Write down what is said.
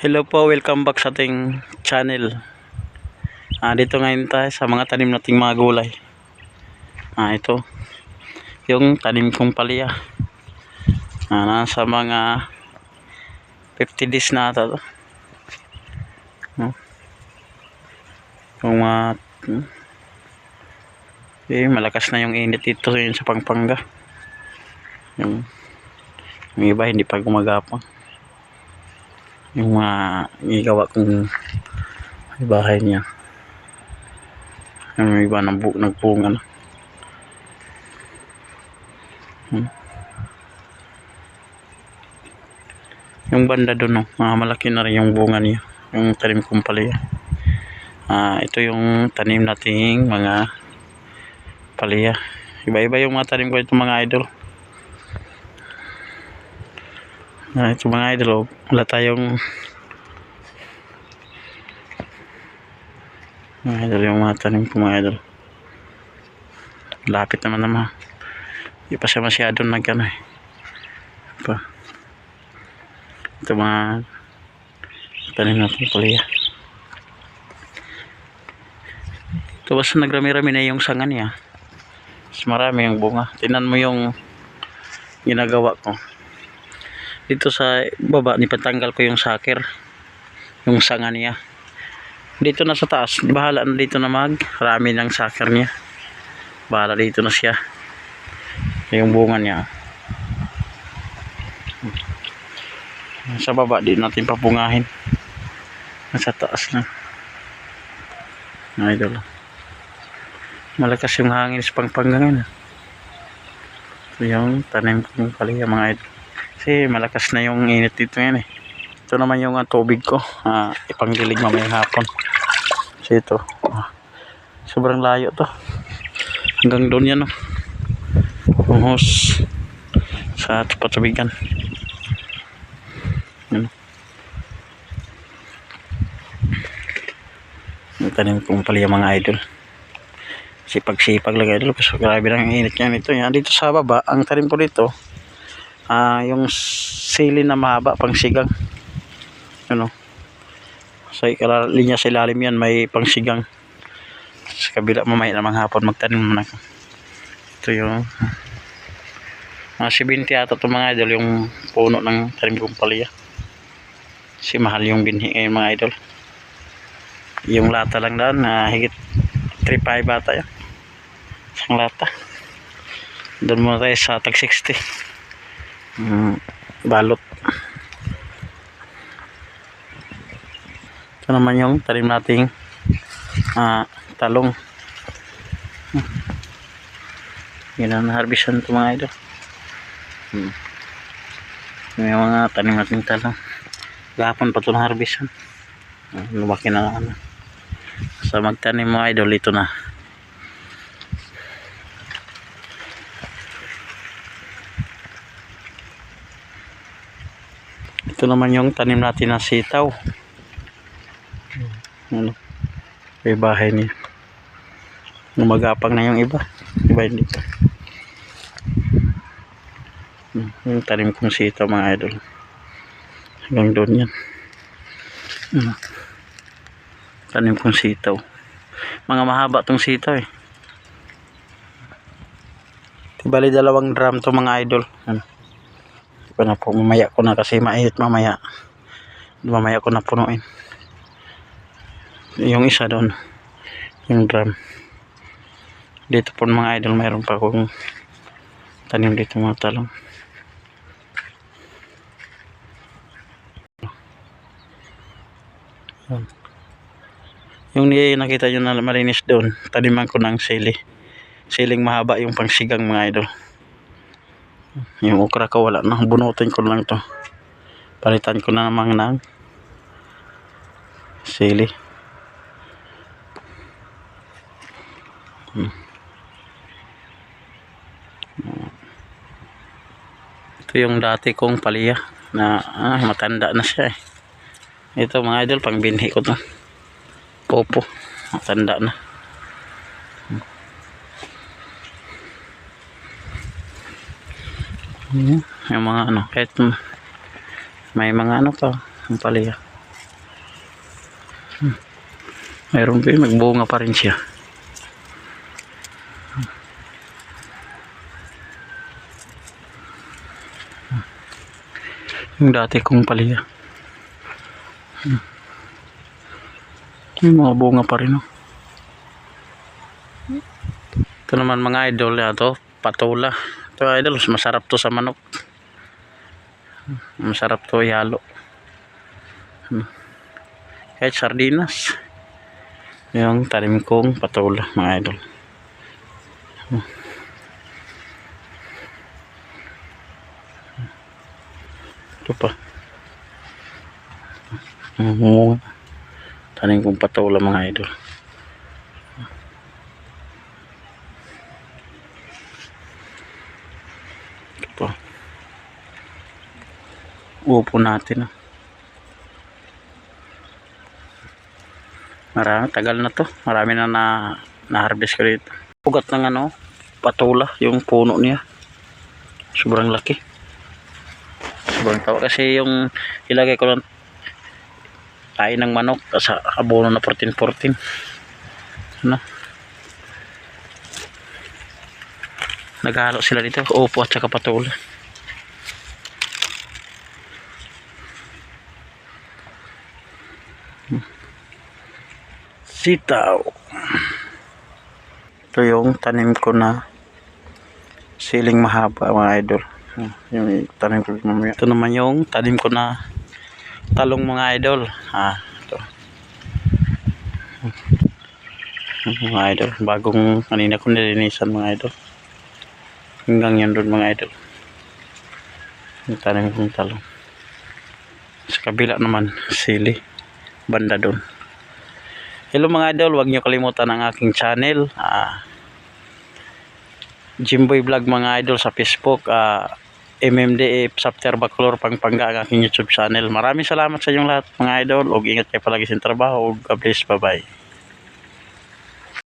Hello po, welcome back sa ating channel. Ah, dito ngayon tayo sa mga tanim nating mga gulay. Ah, ito. Yung tanim kong palya. Ah, nasa mga 50 days na ata to. No? Yung mga hmm. eh, malakas na yung init dito sa Pampanga. Yung, yung iba hindi pa gumagapang yung mga igawa kong bahay niya. Yung iba nagbu nagpunga na Hmm. yung banda doon no, mga malaki na rin yung bunga niya. Yung tanim kong palaya. Ah ito yung tanim nating mga palaya. Iba iba yung mga tanim ko ito mga idol Ah, ito mga idol, oh. wala tayong mga idol yung mga tanim ko mga idol. Lapit naman naman. Hindi pa siya masyado nag ano eh. Pa. Ito mga tanim natin pala Ito basta nagrami-rami na yung sanga niya. Mas marami yung bunga. Tingnan mo yung ginagawa ko dito sa baba nipatanggal ko yung sakir yung sanga niya. Dito na sa taas. Bahala na dito na mag rami ng sakir niya. Bahala dito na siya. Yung bunga niya. Sa baba di natin papungahin. Nasa taas na. Na idol malakas yung hangin sa pangpanggangan. Ito yung tanim kong palaya mga idol kasi malakas na yung init dito yan eh. Ito naman yung uh, tubig ko. Uh, ipangdilig mamayang hapon. Kasi ito. Uh, sobrang layo to. Hanggang doon yan. Oh. Uhos. Sa patubigan. Yan. Yung tanim kong pali mga idol. Sipag-sipag lang idol. Kasi grabe lang yung init yan ito. Yan. Dito sa baba, ang tanim ko dito, ah yung sili na mahaba pang sigang. Ano? Sa linya sa ilalim yan may pang sigang. Sa kabila mamaya namang hapon magtanim naman ako. Ito yung mga 70 ata ito mga idol yung puno ng tanim kong palya. Si mahal yung binhi ngayon mga idol. Yung lata lang daan na higit 3.5 ata yan. Isang lata. Doon muna tayo sa tag 60 mm, balot. Ito naman yung talim nating ah, talong. Yun ang harbisan ito mga idol. Hmm. may mga tanim nating talong. Gahapon pa ito na harbisan ah, lumaki na lang sa magtanim mga idol ito na ito naman yung tanim natin na sitaw. Ano? May bahay niya. Gumagapang na yung iba. Iba hindi pa. Hmm, yung tanim kong sitaw mga idol. Hanggang doon yan. Hmm. tanim kong sitaw. Mga mahaba tong sitaw eh. Bali dalawang drum to mga idol. Ano ko na po. Mamaya ko na kasi mainit mamaya. Mamaya ko na punuin. Yung isa doon yung drum. Dito po mga idol mayroon pa akong tanim dito mga talong. Yun. yung nakita nyo na malinis doon taniman ko ng sili. Siling mahaba yung pangsigang mga idol yung okra ko wala na. Bunutin ko lang to. Palitan ko na naman ng sili. Hmm. ito yung dati kong paliya na ah, matanda na siya eh. Ito mga idol pang binhi ko to. Popo matanda na Ayan, yung mga ano kahit may mga ano pa ang palaya Hmm. Mayroon pa yun, nagbunga pa rin siya. Yung dati kong palya. Hmm. Yung mga bunga pa rin, oh. Ito naman mga idol, yan to, patula. Ito idol, masarap to sa manok. Masarap to ihalo. Hmm. Kahit sardinas. Yung tanim kong patula, mga idol. Hmm. Ito pa. Hmm. Tanim kong patula, mga idol. Ito pa. Upo natin. ah. Marami, tagal na to. Marami na na na-harvest ko dito. Ugat ng ano, patula, yung puno niya. Sobrang laki. Sobrang tawa. Kasi yung ilagay ko ng kain ng manok sa abono na 14-14. Ano? Naghalo sila dito. Upo at saka patula. Sitaw. Ito yung tanim ko na siling mahaba mga idol. Hmm, Yung tanim ko mamaya. Ito naman yung tanim ko na talong mga idol. Ah, ito. Hmm, Mga idol. Bagong kanina ko nilinisan mga idol. Hanggang yan doon mga idol. Yung tanim kong talong. Sa kabila naman sili. Banda doon. Hello mga idol, huwag niyo kalimutan ang aking channel. Ah, Jimboy Vlog mga idol sa Facebook. Ah, MMDA Sapter Bacolor Pangpanga ang aking YouTube channel. Maraming salamat sa inyong lahat mga idol. Ug ingat kayo palagi sa trabaho. God bless. Bye-bye.